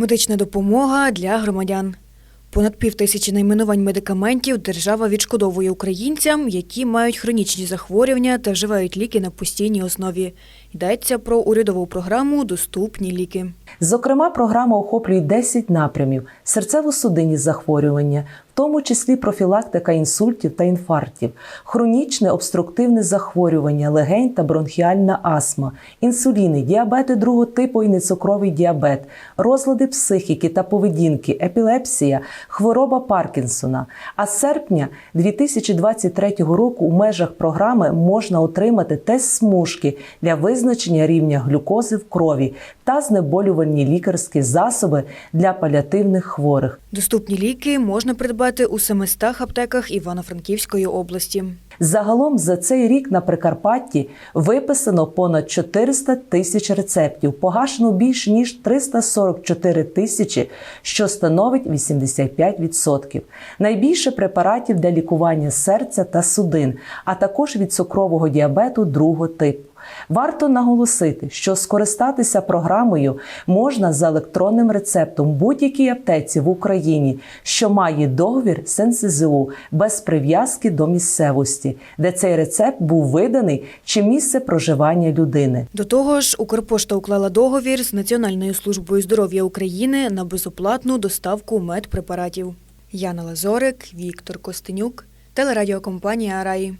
Медична допомога для громадян. Понад пів тисячі найменувань медикаментів держава відшкодовує українцям, які мають хронічні захворювання та вживають ліки на постійній основі. Йдеться про урядову програму Доступні ліки. Зокрема, програма охоплює 10 напрямів: серцево-судинні захворювання, в тому числі профілактика інсультів та інфарктів, хронічне обструктивне захворювання, легень та бронхіальна астма, інсуліни, діабети другого типу і нецукровий діабет, розлади психіки та поведінки, епілепсія, хвороба Паркінсона. А з серпня 2023 року у межах програми можна отримати тест смужки для визначення рівня глюкози в крові та знеболювальні лікарські засоби для паліативних хворих. Доступні ліки можна придбати у 700 аптеках Івано-Франківської області. Загалом за цей рік на Прикарпатті виписано понад 400 тисяч рецептів, погашено більш ніж 344 тисячі, що становить 85%. Найбільше препаратів для лікування серця та судин, а також від цукрового діабету другого типу. Варто наголосити, що скористатися програмою можна за електронним рецептом будь-якій аптеці в Україні, що має договір з НСЗУ без прив'язки до місцевості, де цей рецепт був виданий чи місце проживання людини. До того ж, Укрпошта уклала договір з Національною службою здоров'я України на безоплатну доставку медпрепаратів. Яна Лазорик, Віктор Костенюк, телерадіокомпанія Раї.